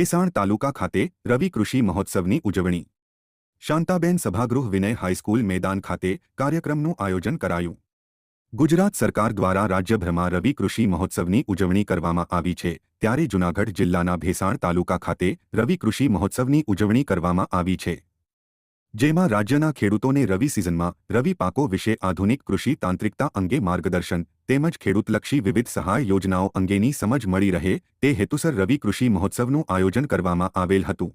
ભેસાણ તાલુકા ખાતે રવિ કૃષિ મહોત્સવની ઉજવણી. શાંતાબેન સભાગૃહ વિનય હાઈસ્કૂલ મેદાન ખાતે કાર્યક્રમનું આયોજન કરાયું. ગુજરાત સરકાર દ્વારા રાજ્યભરમાં રવિ કૃષિ મહોત્સવની ઉજવણી કરવામાં આવી છે, ત્યારે જૂનાગઢ જિલ્લાના ભેસાણ તાલુકા ખાતે રવિ કૃષિ મહોત્સવની ઉજવણી કરવામાં આવી છે. જેમાં રાજ્યના ખેડૂતોને રવિ સિઝનમાં રવિ પાકો વિશે આધુનિક કૃષિ તાંત્રિકતા અંગે માર્ગદર્શન તેમજ ખેડૂતલક્ષી વિવિધ સહાય યોજનાઓ અંગેની સમજ મળી રહે તે હેતુસર રવિ કૃષિ મહોત્સવનું આયોજન કરવામાં આવેલ હતું.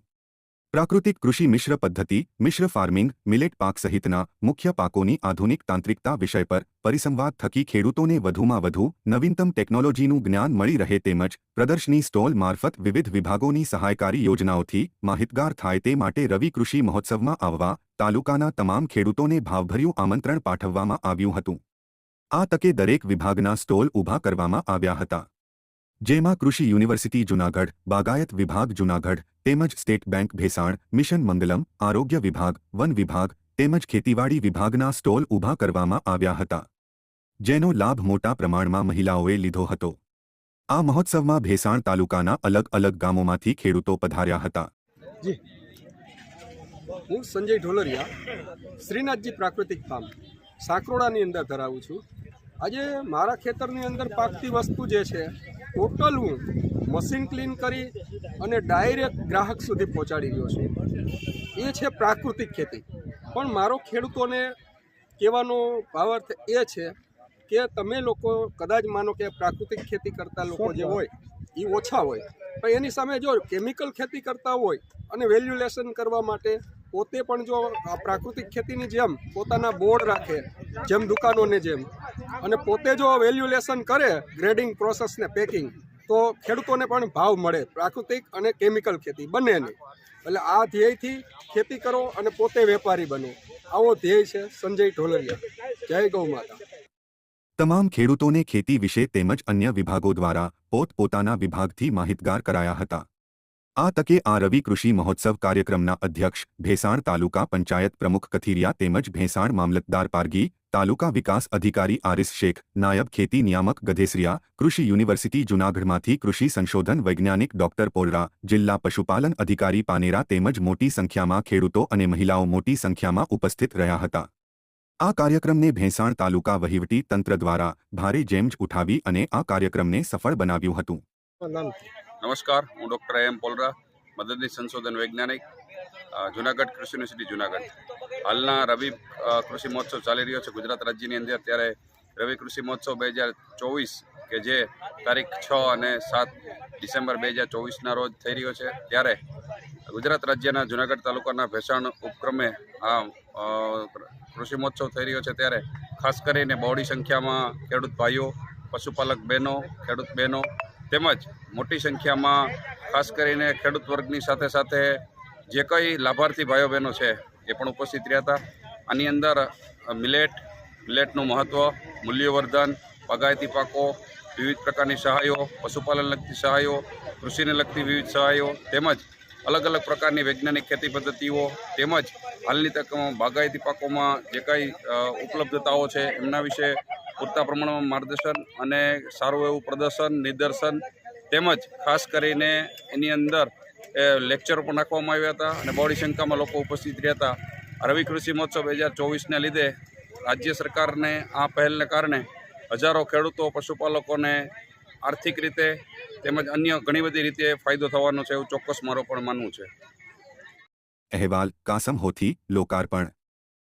પ્રાકૃતિક કૃષિ મિશ્ર પદ્ધતિ, મિશ્ર ફાર્મિંગ, મિલેટ પાક સહિતના મુખ્ય પાકોની આધુનિક તાંત્રિકતા વિષય પર પરિસંવાદ થકી ખેડૂતોને વધુમાં વધુ નવીનતમ ટેકનોલોજીનું જ્ઞાન મળી રહે તેમજ પ્રદર્શની સ્ટોલ મારફત વિવિધ વિભાગોની સહાયકારી યોજનાઓથી માહિતગાર થાય તે માટે રવિ કૃષિ મહોત્સવમાં આવવા તાલુકાના તમામ ખેડૂતોને ભાવભર્યું આમંત્રણ પાઠવવામાં આવ્યું હતું. આ તકે દરેક વિભાગના સ્ટોલ ઊભા કરવામાં આવ્યા હતા. જેમાં કૃષિ યુનિવર્સિટી જૂનાગઢ, બાગાયત વિભાગ જૂનાગઢ, તેમજ state bank Bhesan, mission Mangalam આરોગ્ય વિભાગ, વન વિભાગ, તેમજ ખેતીવાડી વિભાગના સ્ટોલ ઊભા કરવામાં આવ્યા હતા, જેનો લાભ મોટા પ્રમાણમાં મહિલાઓએ લીધો હતો. આ મહોત્સવમાં ભેસાણ તાલુકાના અલગ અલગ ગામોમાંથી ખેડૂતો પધાર્યા હતા. હું સંજય ઢોલરિયા, શ્રીનાથજી પ્રાકૃતિક ફાર્મ, સાંકરોડાની અંદર ધરાવું છું. આજે મારા ખેતરની અંદર પાકતી વસ્તુ જે છે ટોટલ હું મશીન ક્લીન કરી અને ડાયરેક્ટ ગ્રાહક સુધી પહોંચાડી રહ્યો છું. એ છે પ્રાકૃતિક ખેતી. પણ મારો ખેડૂતોને કહેવાનો ભાવાર્થ એ છે કે તમે લોકો કદાચ માનો કે પ્રાકૃતિક ખેતી કરતા લોકો જે હોય, એ ઓછા હોય. પણ એની સામે જો કેમિકલ ખેતી કરતા હોય અને વેલ્યુલેશન કરવા માટે પોતે પણ જો પ્રાકૃતિક ખેતીની જેમ પોતાના બોર્ડ રાખે, જેમ દુકાનોને જેમ અને પોતે જો વેલ્યુલેશન કરે ગ્રેડિંગ પ્રોસેસ ને પેકિંગ તો ખેડૂતોને પણ ભાવ મળે પ્રાકૃતિક અને કેમિકલ ખેતી બંનેને એટલે આ ધ્યેયથી ખેતી કરો અને પોતે વેપારી બનો. આવો ધ્યેય છે સંજય ઢોલરિયા. જય ગૌ માતા. તમામ ખેડૂતોને ખેતી વિશે તેમજ અન્ય વિભાગો દ્વારા પોતપોતાના વિભાગથી માહિતગાર કરાયા હતા. આ તકે આ રવિ કૃષિ મહોત્સવ કાર્યક્રમના અધ્યક્ષ, ભેસાણ તાલુકા પંચાયત પ્રમુખ કથિરિયા તેમજ ભેસાણ મામલતદાર પારગી, તાલુકા વિકાસ અધિકારી આરિસ શેખ, નાયબ ખેતી નિયામક ગધેસરિયા, કૃષિ યુનિવર્સિટી જૂનાગઢમાંથી કૃષિ સંશોધન વૈજ્ઞાનિક ડોક્ટર પોલરા જિલ્લા પશુપાલન અધિકારી પાનેરા તેમજ મોટી સંખ્યામાં ખેડૂતો અને મહિલાઓ મોટી સંખ્યામાં ઉપસ્થિત રહ્યા હતા. આ કાર્યક્રમને ભેંસાણ તાલુકા વહીવટી તંત્ર દ્વારા ભારે જેમ જ ઉઠાવી અને આ કાર્યક્રમને સફળ બનાવ્યું હતું. નમસ્કાર, હું ડૉક્ટર એમ પોલરા મદદની સંશોધન વૈજ્ઞાનિક જુનાગઢ કૃષિ યુનિવર્સિટી, જુનાગઢ. હાલના રવિ કૃષિ મહોત્સવ ચાલી રહ્યો છે ગુજરાત રાજ્યની અંદર. ત્યારે રવિ કૃષિ મહોત્સવ બે હજાર ચોવીસ કે જે તારીખ છ અને સાત ડિસેમ્બર બે હજાર ચોવીસના રોજ થઈ રહ્યો છે. ત્યારે ગુજરાત રાજ્યના જુનાગઢ તાલુકાના ભેસાણ ઉપક્રમે આ કૃષિ મહોત્સવ થઈ રહ્યો છે. ત્યારે ખાસ કરીને બહોળી સંખ્યામાં ખેડૂત ભાઈઓ, પશુપાલક બહેનો, ખેડૂત બહેનો તેમજ મોટી સંખ્યામાં ખાસ કરીને ખેડૂત વર્ગની સાથે સાથે જે કંઈ લાભાર્થી ભાઈઓ બહેનો છે, એ પણ ઉપસ્થિત રહ્યા હતા. આની અંદર મિલેટ, મિલેટનું મહત્ત્વ મૂલ્યવર્ધન બાગાયતી પાકો, વિવિધ પ્રકારની સહાયો, પશુપાલન લગતી સહાયો, કૃષિને લગતી વિવિધ સહાયો, તેમજ અલગ અલગ પ્રકારની વૈજ્ઞાનિક ખેતી પદ્ધતિઓ, તેમજ હાલની તકમાં બાગાયતી પાકોમાં જે કાંઈ ઉપલબ્ધતાઓ છે, એમના વિશે પૂરતા પ્રમાણમાં માર્ગદર્શન અને સારું એવું પ્રદર્શન, નિદર્શન તેમજ ખાસ કરીને એની અંદર લેક્ચરો પણ નાખવામાં આવ્યા હતા અને બહોળી સંખ્યામાં લોકો ઉપસ્થિત રહ્યા હતા. રવિ કૃષિ મહોત્સવ બે હજાર ચોવીસને લીધે રાજ્ય સરકારને આ પહેલને કારણે હજારો ખેડૂતો, પશુપાલકોને આર્થિક રીતે તેમજ અન્ય ઘણી બધી રીતે ફાયદો થવાનો છે એવું ચોક્કસ મારો પણ માનવું છે. અહેવાલ કાસમ હોથી, લોકાર્પણ.